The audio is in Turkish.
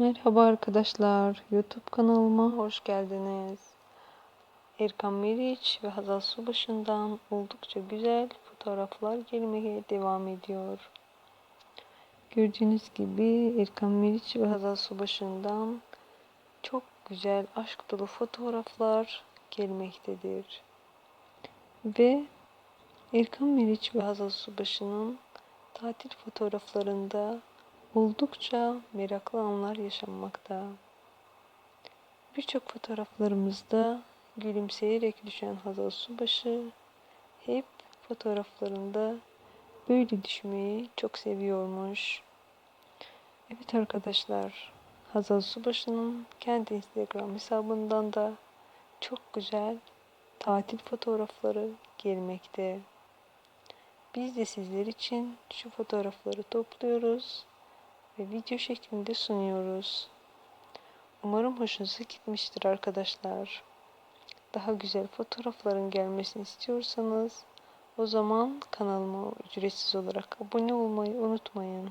Merhaba arkadaşlar, YouTube kanalıma hoş geldiniz. Erkan Meriç ve Hazal Subaşı'ndan oldukça güzel fotoğraflar gelmeye devam ediyor. Gördüğünüz gibi Erkan Meriç ve Hazal Subaşı'ndan çok güzel aşk dolu fotoğraflar gelmektedir. Ve Erkan Meriç ve Hazal Subaşı'nın tatil fotoğraflarında oldukça meraklı anlar yaşanmakta. Birçok fotoğraflarımızda gülümseyerek düşen Hazal Subaşı hep fotoğraflarında böyle düşmeyi çok seviyormuş. Evet arkadaşlar, Hazal Subaşı'nın kendi Instagram hesabından da çok güzel tatil fotoğrafları gelmekte. Biz de sizler için şu fotoğrafları topluyoruz ve video şeklinde sunuyoruz. Umarım hoşunuza gitmiştir arkadaşlar. Daha güzel fotoğrafların gelmesini istiyorsanız o zaman kanalıma ücretsiz olarak abone olmayı unutmayın.